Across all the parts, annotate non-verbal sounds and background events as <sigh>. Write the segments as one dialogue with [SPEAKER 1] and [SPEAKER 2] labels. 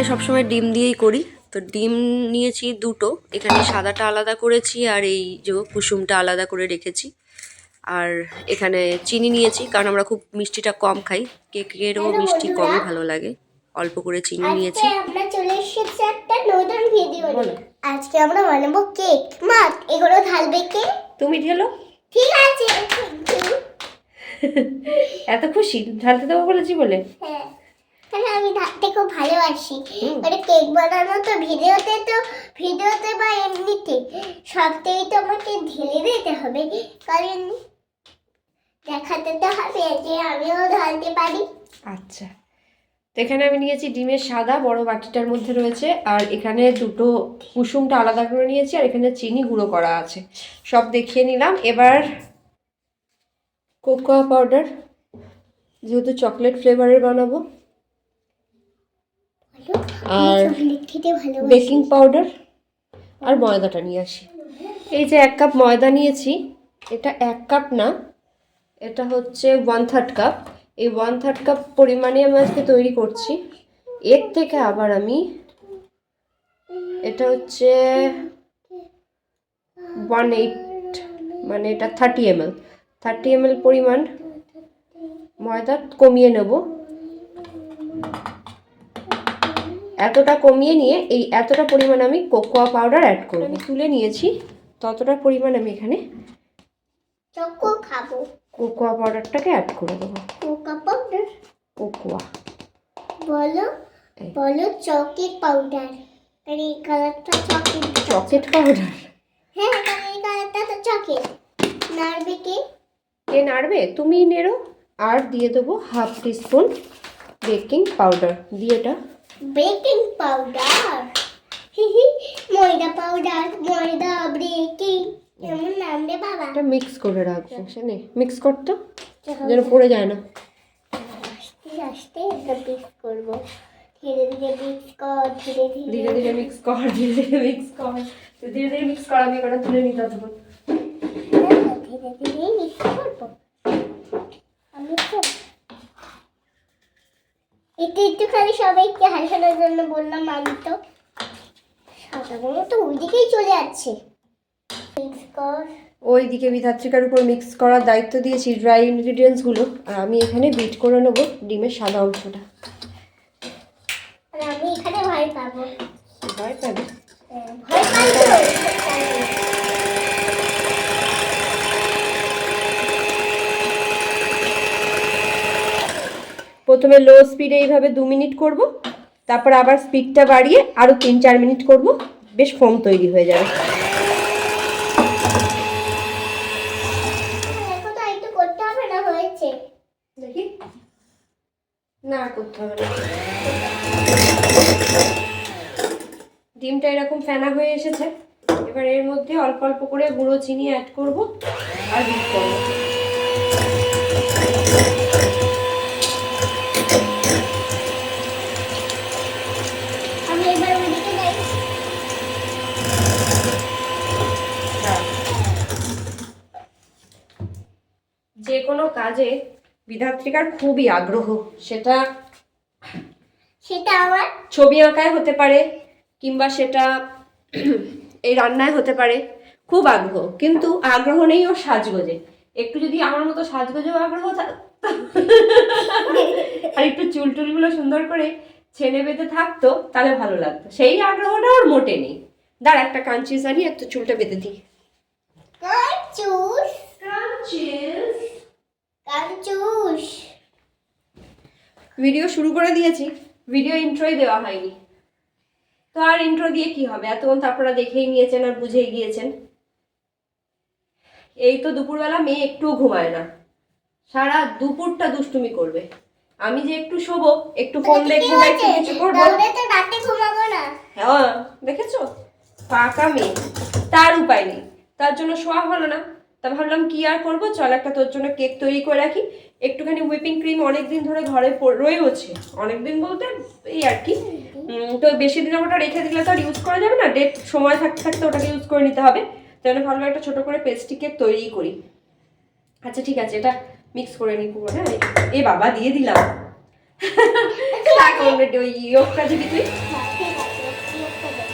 [SPEAKER 1] কেকটা সবসময় ডিম দিয়েই করি। তো ডিম নিয়েছি দুটো। এখানে সাদাটা আলাদা করেছি আর এই যে কুসুমটা আলাদা করে রেখেছি। আর এখানে চিনি নিয়েছি কারণ আমরা খুব মিষ্টিটা কম খাই। কেকেরও মিষ্টি কমই ভালো লাগে। অল্প করে চিনি নিয়েছি।
[SPEAKER 2] আজকে আমরা চলে এসেছি একটা নতুন ভিডিও আজকে আমরা বানাবো কেক। মা এগুলো ঢালবে কে?
[SPEAKER 1] তুমি ঢেলো?
[SPEAKER 2] ঠিক আছে <laughs>
[SPEAKER 1] এত খুশি? ঢালতে দেবো বলেছি বলে?
[SPEAKER 2] হ্যাঁ। তাহলে আমি ঢালতে খুব ভালোবাসি। মানে কেক বানানো তো ভিডিওতে তো ভিডিওতে বা এমনিতে সবটাই তো আমাকে ঢেলে দিতে হবে। কারণ দেখাতে তো হবে যে আমিও ঢালতে পারি।
[SPEAKER 1] আচ্ছা। তো এখানে আমি নিয়েছি ডিমের সাদা বড় বাটিটার মধ্যে রয়েছে আর এখানে দুটো কুসুমটা আলাদা করে নিয়েছি আর এখানে চিনি গুঁড়ো করা আছে। সব দেখিয়ে নিলাম। এবার কোকোয়া পাউডার যেহেতু চকলেট ফ্লেভারের বানাবো। আর বেকিং পাউডার আর ময়দাটা নিয়ে আসি। এই যে এক কাপ ময়দা নিয়েছি এটা এক কাপ না এটা হচ্ছে ওয়ান থার্ড কাপ এই ওয়ান থার্ড কাপ পরিমাণে আমি আজকে তৈরি করছি। এর থেকে আবার আমি এটা হচ্ছে ওয়ান এইট মানে এটা thirty M L thirty M L পরিমাণ ময়দা কমিয়ে নেব। এতটা কমিয়ে নিয়ে এই এতটা পরিমাণ আমি কোকোয়া পাউডার অ্যাড করব। আমি তুলে নিয়েছি ততটা পরিমাণ আমি এখানে
[SPEAKER 2] চকো খাব।
[SPEAKER 1] কোকোয়া পাউডারটাকে অ্যাড করে দেবো।
[SPEAKER 2] Cocoa powder?
[SPEAKER 1] কোকোয়া।
[SPEAKER 2] বলো বলো চকলেট পাউডার। আর এই কালারটা চকলেট।
[SPEAKER 1] Chocolate powder?
[SPEAKER 2] হ্যাঁ কারণ এই কালারটা তো চকলেট। নাড়বে কে?
[SPEAKER 1] কে নাড়বে? তুমি নেড়ো আর দিয়ে দেবো হাফ টিস্পুন বেকিং পাউডার। দিয়ে এটা
[SPEAKER 2] বেকিং পাউডার <laughs> ময়দা পাউডার ময়দা বেকিং এমন নাম রে বাবা।
[SPEAKER 1] এটা মিক্স করে রাখব শুনে মিক্স করতো যেন পড়ে যায় না।
[SPEAKER 2] আস্তে আস্তে এটা মিক্স করব। ধীরে ধীরে মিক্স কর ধীরে ধীরে।
[SPEAKER 1] ধীরে ধীরে মিক্স কর ধীরে ধীরে মিক্স কর। ধীরে ধীরে মিক্স কর আমি কটা তুলে নিতে
[SPEAKER 2] হ্যাঁ, ধীরে ধীরে মিক্স করব। আমি তো একটু একটু খালি সবাইকে হাসানোর জন্য বললাম আমি তো সাদাগুলো তো ওইদিকেই চলে যাচ্ছে। মিক্স কর।
[SPEAKER 1] ওইদিকে বিধাত্রিকার উপর মিক্স করার দায়িত্ব দিয়েছি ড্রাই ইনগ্রিডিয়েন্টসগুলো আর আমি এখানে বিট করে নেব ডিমের সাদা অংশটা।
[SPEAKER 2] আর আমি এখানে ভয় পাবো।
[SPEAKER 1] ভয় পাবে?
[SPEAKER 2] হ্যাঁ, ভয় পাই
[SPEAKER 1] প্রথমে লো স্পিডে এইভাবে দু মিনিট করব তারপর আবার স্পিডটা বাড়িয়ে আরও তিন চার মিনিট করব বেশ ফোম তৈরি হয়ে যাবে।
[SPEAKER 2] না
[SPEAKER 1] করতে হবে না। ডিমটা এরকম ফেনা হয়ে এসেছে। এবার এর মধ্যে অল্প অল্প করে গুঁড়ো চিনি অ্যাড করব আর বিট করব
[SPEAKER 2] আমি এবার ওইদিকে যাই
[SPEAKER 1] যে কোনো কাজে বিধাত্রিকার খুবই আগ্রহ। সেটা
[SPEAKER 2] সেটা আমার
[SPEAKER 1] ছবি আঁকায় হতে পারে কিংবা সেটা এই রান্নায় হতে পারে। খুব আগ্রহ কিন্তু আগ্রহ নেই ওর সাজগোজে। একটু যদি আমার মতো সাজগোজেও আগ্রহ আর একটু চুল টুলগুলো সুন্দর করে ছেনে বেঁধে থাকতো তাহলে ভালো লাগতো। সেই আগ্রহটা ওর মোটে নেই। দাঁড় একটা কাঞ্চিস আনি একটু চুলটা বেঁধে দিই।
[SPEAKER 2] কাঞ্চিস?
[SPEAKER 1] কাঞ্চুস? ভিডিও শুরু করে দিয়েছি ভিডিও ইন্ট্রোই দেওয়া হয়নি। তো আর ইন্ট্রো দিয়ে কি হবে? এতক্ষণ তো আপনারা দেখেই নিয়েছেন আর বুঝেই গিয়েছেন। এই তো দুপুরবেলা মেয়ে একটুও ঘুমায় না। সারা দুপুরটা দুষ্টুমি করবে। আমি যে একটু শোবো একটু ফোন দেখব একটু কিছু করব।
[SPEAKER 2] রাতে ঘুমাবো না।
[SPEAKER 1] হ্যাঁ দেখেছ? পাকা মেয়ে। তার উপায় নেই। তার জন্য শোয়া হলো না। তা ভাবলাম কি আর করব? চল একটা তোর জন্য কেক তৈরি করে রাখি। একটুখানি হুইপিং ক্রিম অনেক দিন ধরে ঘরে প- অনেক দিন বলতে এই আর কি। তো বেশি দিন ওটা রেখে দিলে তো আর ইউজ করা যাবে না। ডেট সময় থাকতে থাকতে ওটাকে ইউজ করে নিতে হবে। তাই জন্য ভাবলাম একটা ছোটো করে পেস্ট্রি কেক তৈরি করি। আচ্ছা ঠিক আছে এটা মিক্স করে নিই পুরো হ্যাঁ এ বাবা দিয়ে দিলাম। <laughs> ওই ইয়োগটা দিবি তুই
[SPEAKER 2] ঠিক আছে একটু একটু দে।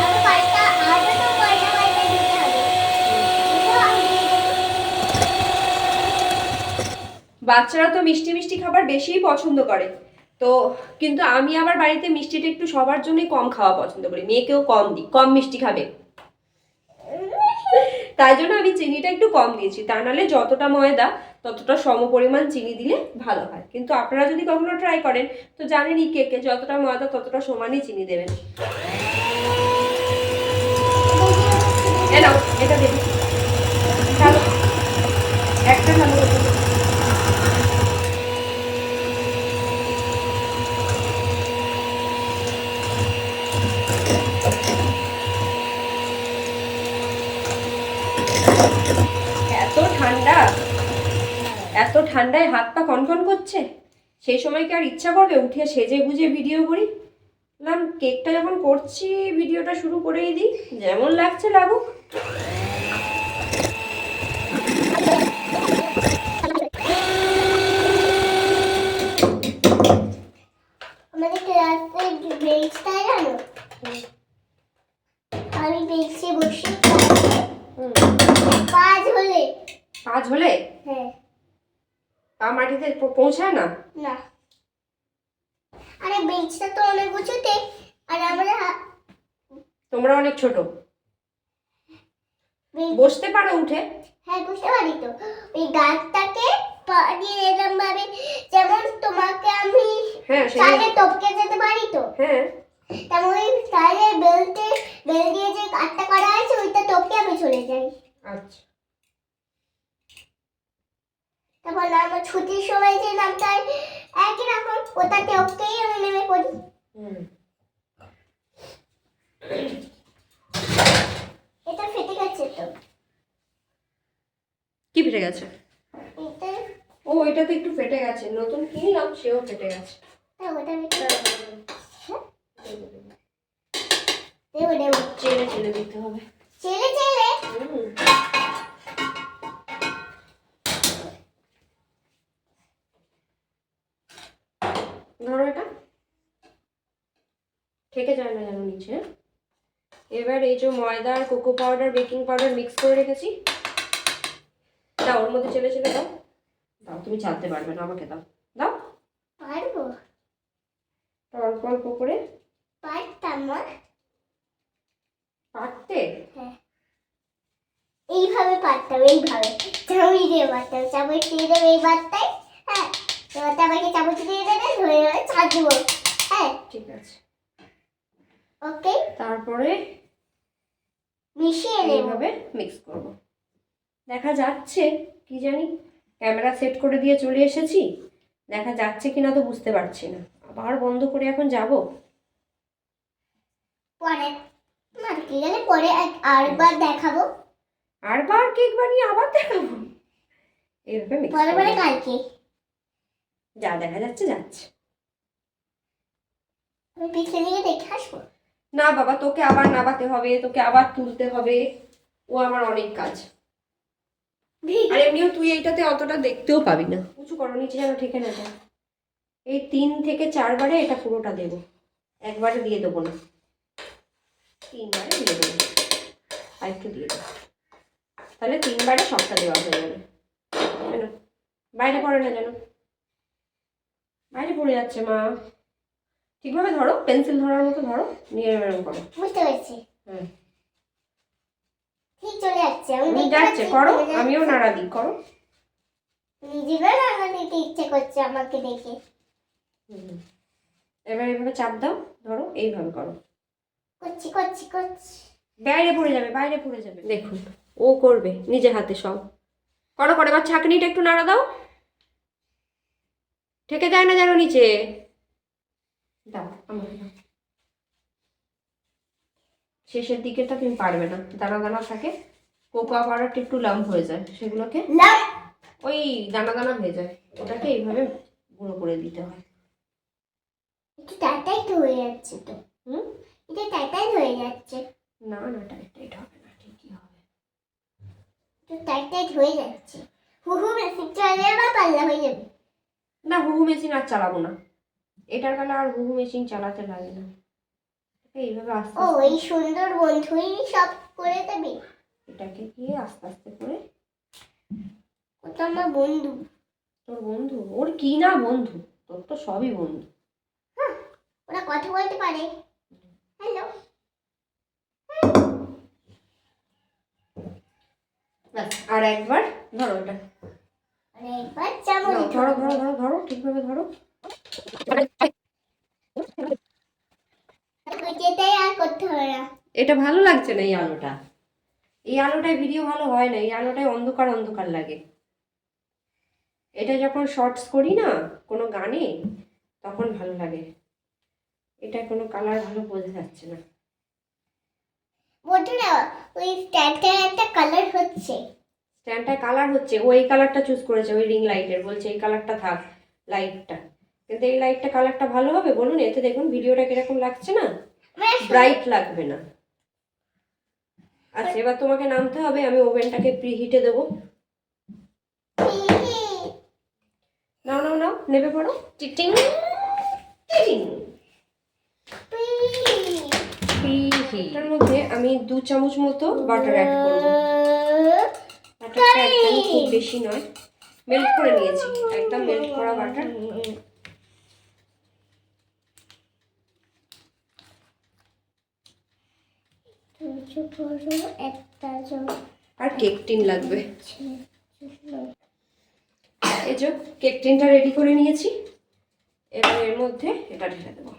[SPEAKER 2] আর কয়টা আরও তো কয়টা কয়টা দিতে হবে এগুলো আমি দিয়ে দেবো।
[SPEAKER 1] বাচ্চারা তো মিষ্টি মিষ্টি খাবার বেশিই পছন্দ করে। তো কিন্তু আমি আমার বাড়িতে মিষ্টিটা একটু সবার জন্যই কম খাওয়া পছন্দ করি। মেয়েকেও কম দিই, কম মিষ্টি খাবে। তাই জন্য আমি চিনিটা একটু কম দিয়েছি। তা নাহলে যতটা ময়দা, ততটা সম পরিমাণ চিনি দিলে ভালো হয়। কিন্তু আপনারা যদি কখনো ট্রাই করেন, তো জানেনই কেকে যতটা ময়দা, ততটা সমানই চিনি দেবেন। এটা দেবে ঢালো একটা ঢালো ওটা। এত ঠান্ডা এত ঠান্ডায় হাত পা কনকন করছে? সেই সময় কি আর ইচ্ছা করবে উঠে সেজে গুজে ভিডিও করি? বললাম কেকটা যখন করছি ভিডিওটা শুরু করেই দিই। যেমন লাগছে লাগুক
[SPEAKER 2] আমাদের ক্লাসে বেঞ্চটা জানো আমি বেঞ্চে বসে
[SPEAKER 1] হুম।
[SPEAKER 2] কাজ হলে
[SPEAKER 1] কাজ হলে
[SPEAKER 2] হ্যাঁ
[SPEAKER 1] পা মাটিতে প- পৌঁছায় না?
[SPEAKER 2] না। আরে বেঞ্চটা তো অনেক উঁচুতে আর আমরা
[SPEAKER 1] তোমরা অনেক ছোট। বসতে পারো উঠে।
[SPEAKER 2] হ্যাঁ বুঝতে পারি তো। ওই গাছটাকে পা দিয়ে এরকম ভাবে। যেমন তোমাকে আমি
[SPEAKER 1] হ্যাঁ সেই
[SPEAKER 2] টপকে যেতে পারি তো?
[SPEAKER 1] হ্যাঁ।
[SPEAKER 2] তেমন ওই চাইলে বেল্টে বেল দিয়ে যে কাটটা করা আছে ওইটা টপকে আমি চলে যাই।
[SPEAKER 1] আচ্ছা।
[SPEAKER 2] তারপর আমার ছুটির সময় যে নামটা একই রকম ওটা টপকেই আমি নেমে পড়ি।
[SPEAKER 1] হুম।
[SPEAKER 2] এটা ফেটে গেছে তো।
[SPEAKER 1] কি ফেটে গেছে? ও এটা তো একটু ফেটে গেছে। নতুন কিনলাম সেও ফেটে গেছে।
[SPEAKER 2] হ্যাঁ, ওটা দেবো
[SPEAKER 1] চেলে চেলে দিতে হবে।
[SPEAKER 2] ছেলে ছেলে
[SPEAKER 1] ধরো এটা। থেকে যায় না জানো নিচে। এবার এই যে ময়দা আর cocoa powder baking powder mix করে রেখেছি। দাও ওর মধ্যে চেলে চেলে দাও। দাও তুমি চালতে পারবে না আমাকে দাও। দাও।
[SPEAKER 2] পারব।
[SPEAKER 1] অল্প অল্প করে।
[SPEAKER 2] পারতাম
[SPEAKER 1] পারতে?
[SPEAKER 2] হ্যাঁ। এইভাবে পারতাম এইভাবে। চামচ দিয়ে পারতাম চামচ দিয়ে দেবে এই বারটায় হ্যাঁ এবার আমাকে চামচ দিয়ে দেবে ধরে ছাড়বো হ্যাঁ।
[SPEAKER 1] ঠিক আছে।
[SPEAKER 2] ওকে।
[SPEAKER 1] তারপরে
[SPEAKER 2] মিশিয়ে
[SPEAKER 1] এইভাবে মিক্স করব। দেখা যাচ্ছে কি জানি ক্যামেরা সেট করে দিয়ে চলে এসেছি। দেখা যাচ্ছে কিনা তো বুঝতে পারছি না। আবার বন্ধ করে এখন যাব।
[SPEAKER 2] পরে। মার্কে গেলে পরে এক- আরেকবার দেখাবো।
[SPEAKER 1] আর বার কেক বানিয়ে আবার দেখাবো। এইভাবে মিক্স
[SPEAKER 2] পরে পরে কালকে।
[SPEAKER 1] যা দেখা যাচ্ছে যাচ্ছে।
[SPEAKER 2] আমি গিয়ে দেখে আসব।
[SPEAKER 1] না বাবা তোকে আবার নাবাতে হবে তোকে আবার তুলতে হবে। ও আমার অনেক কাজ। আর এমনিও তুই এইটাতে অতটা দেখতেও পাবি না। উঁচু করো নিচে যেন ঠেকে না যায়। এই তিন থেকে চারবারে এটা পুরোটা দেবো। একবারে দিয়ে দেবো না। তিনবারে দিয়ে দেবো আর একটু দিয়ে দেবো। তাহলে তিনবারে সবটা দেওয়া হয়ে যাবে? বাইরে পড়ে না যেন। বাইরে পড়ে যাচ্ছে মা। ঠিকভাবে ধরো পেন্সিল ধরার মতো ধরো নিয়ে এরকম করো।
[SPEAKER 2] বুঝতে পারছি।
[SPEAKER 1] হুম।
[SPEAKER 2] ঠিক চলে যাচ্ছে আমি
[SPEAKER 1] যাচ্ছে করো আমিও নাড়া দিই করো।
[SPEAKER 2] নিজেরও রান্না দিতে ইচ্ছে করছে আমাকে দেখে।
[SPEAKER 1] এবার এইভাবে চাপ দাও ধরো এইভাবে করো।
[SPEAKER 2] করছি করছি করছি।
[SPEAKER 1] বাইরে পড়ে যাবে বাইরে পড়ে যাবে। দেখুন ও করবে নিজের হাতে সব। করো করো এবার ছাঁকনিটা একটু নাড়া দাও। ঠেকে যায় না যেন নিচে। দাও আমাকে দাও শেষের দিকেটা তুমি পারবে না। দানা দানা থাকে কোকোয়া পাউডারটা একটু লাম্প হয়ে যায় সেগুলোকে ওই দানা দানা হয়ে যায়। ওটাকে এইভাবে গুঁড়ো করে দিতে হয়।
[SPEAKER 2] একটু হয়ে যাচ্ছে তো।
[SPEAKER 1] হুম?
[SPEAKER 2] এটা হয়ে যাচ্ছে।
[SPEAKER 1] না না হবে না ঠিকই হবে।
[SPEAKER 2] হয়ে যাচ্ছে। মেশিন পাল্লা হয়ে যাবে।
[SPEAKER 1] না হুহু মেশিন আর চালাবো না। এটার বেলা আর হুহু মেশিন চালাতে লাগে না। এইভাবে আস্তে
[SPEAKER 2] ও এই সুন্দর বন্ধুই সব করে দেবে?
[SPEAKER 1] এটাকে গিয়ে আস্তে আস্তে করে
[SPEAKER 2] ও তো আমার বন্ধু।
[SPEAKER 1] তোর বন্ধু? ওর কি না বন্ধু? তোর তো সবই বন্ধু।
[SPEAKER 2] ওরা কথা বলতে পারে। হ্যালো।
[SPEAKER 1] আর একবার ধরো ওটা ধরো ধরো ধরো ধরো ঠিকভাবে ধরো। এটা ভালো লাগছে না এই আলোটা? এই আলোটায় ভিডিও ভালো হয় না এই আলোটায় অন্ধকার অন্ধকার লাগে। এটা যখন শর্টস করি না কোনো গানে তখন ভালো লাগে। এটা কোনো কালার ভালো বোঝা যাচ্ছে না।
[SPEAKER 2] বন্ধুরা ওই স্ট্যান্ডটার একটা কালার হচ্ছে।
[SPEAKER 1] স্ট্যান্ডটা কালার হচ্ছে ও এই কালারটা চুজ করেছে ওই রিং লাইটের বলছে এই কালারটা থাক লাইটটা কিন্তু এই লাইটটা কালারটা ভালো হবে? বলুন এতে দেখুন ভিডিওটা কীরকম লাগছে না? ব্রাইট লাগবে না। আচ্ছা এবার তোমাকে নামতে হবে আমি ওভেনটাকে প্রিহিটে দেবো। নাও নাও নাও নেবে পড়ো। টিটিং। টিটিং। এটার মধ্যে আমি দু চামচ মতো বাটার অ্যাড করব। বাটারটা একদম খুব বেশি নয়। মেল্ট করে নিয়েছি। একদম মেল্ট করা বাটার
[SPEAKER 2] একটা
[SPEAKER 1] আর কেক টিন লাগবে। এই যে কেক টিনটা রেডি করে নিয়েছি। এবার এর মধ্যে এটা ঢেলে দেবো.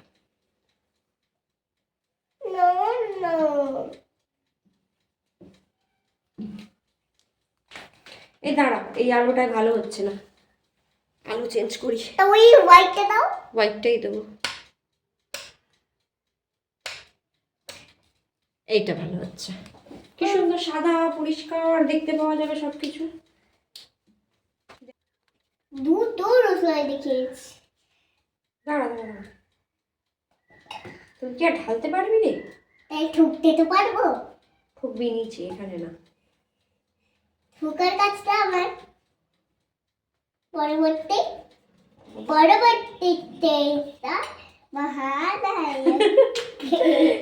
[SPEAKER 1] এই দাঁড়াও এই আলুটায় ভালো হচ্ছে না। আলু চেঞ্জ করি।
[SPEAKER 2] ওই হোয়াইটটা দাও।
[SPEAKER 1] হোয়াইটটাই দেবো। এইটা ভালো হচ্ছে। কি সুন্দর সাদা পরিষ্কার দেখতে পাওয়া যাবে সব কিছু
[SPEAKER 2] দুটো রসমালাই দেখিয়েছি।
[SPEAKER 1] দাঁড়া দাঁড়া তুই কি আর ঢালতে পারবি রে?
[SPEAKER 2] তাই ঠুকতে তো পারব।
[SPEAKER 1] ঠুকবি নিচে এখানে না।
[SPEAKER 2] ঠুকার কাজটা আমার। পরবর্তী পরবর্তীতে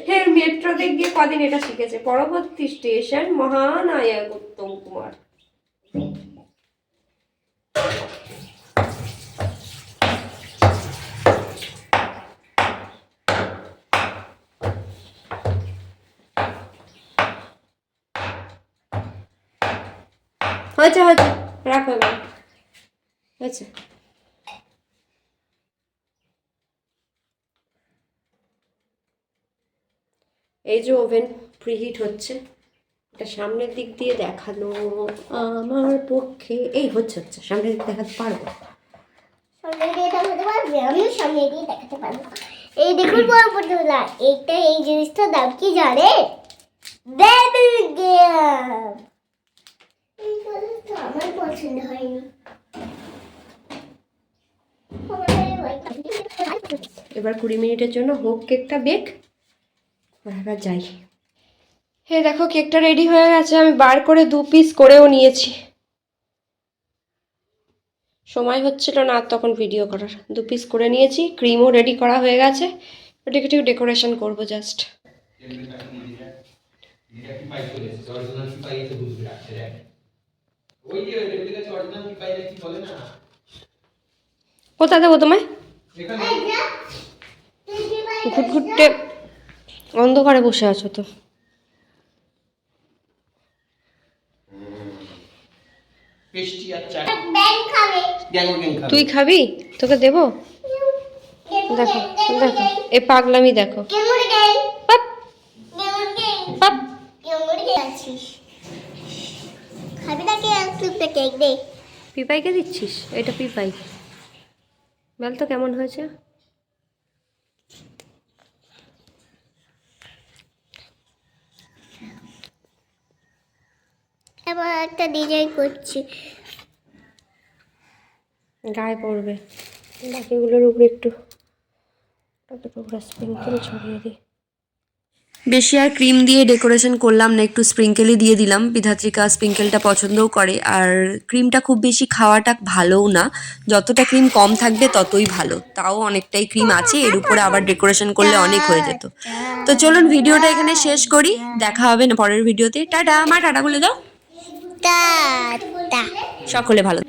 [SPEAKER 1] হ্যাঁ মেট্রোতে গিয়ে কদিন এটা শিখেছে। পরবর্তী স্টেশন মহানায়ক উত্তম কুমার। হয়েছে হয়েছে। রাখো এবার। হয়েছে। এই যে ওভেন প্রিহিট হচ্ছে এটা সামনের দিক দিয়ে দেখানো আমার পক্ষে এই হচ্ছে হচ্ছে সামনের দিক দেখাতে পারব?
[SPEAKER 2] সামনে দিয়ে দেখাতে পারবে আমিও সামনে দিয়ে দেখাতে পারব। এই দেখুন পরবর্তীলা এইটা এই জিনিসটার দাম কি জানে? বেবি গেম এই জিনিসটা আমার পছন্দ হয়নি।
[SPEAKER 1] এবার কুড়ি মিনিটের জন্য হোক কেকটা বেক। এবার যাই। হে দেখো কেকটা রেডি হয়ে গেছে আমি বার করে দু পিস করেও নিয়েছি। সময় হচ্ছিল না তখন ভিডিও করার। দু পিস করে নিয়েছি ক্রিমও রেডি করা হয়ে গেছে। ওটাকে একটু ডেকোরেশন করব জাস্ট
[SPEAKER 3] এটা পিপাই চলে এসেছে অরিজিনাল পিপাই এসে বুঝবে রাখছে দেখ ওই যে রেডি কাছে অরিজিনাল পিপাই কি বলে না
[SPEAKER 1] কোথায় দেবো তোমায়? ঘুটঘুটে অন্ধকারে বসে আছো তো। তুই খাবি? তোকে দেবো? দেখো দেখো। এ পাগলামি দেখো। পিপাইকে দিচ্ছিস? এটা পিপাই। বল তো কেমন হয়েছে?
[SPEAKER 2] এবার একটা ডিজাইন করছি।
[SPEAKER 1] গায়ে পড়বে। বাকিগুলোর উপরে একটু টুকরা স্প্রিঙ্কেল ছড়িয়ে দিই। বেশি আর ক্রিম দিয়ে ডেকোরেশন করলাম না একটু স্প্রিঙ্কেলই দিয়ে দিলাম। বিধাত্রিকা স্প্রিঙ্কেলটা পছন্দও করে। আর ক্রিমটা খুব বেশি খাওয়াটা ভালোও না। যতটা ক্রিম কম থাকবে ততই ভালো। তাও অনেকটাই ক্রিম আছে এর উপরে আবার ডেকোরেশন করলে অনেক হয়ে যেত। তো চলুন ভিডিওটা এখানে শেষ করি। দেখা হবে না পরের ভিডিওতে। টাটা মা টাটা বলে দাও। সকলে ভালো।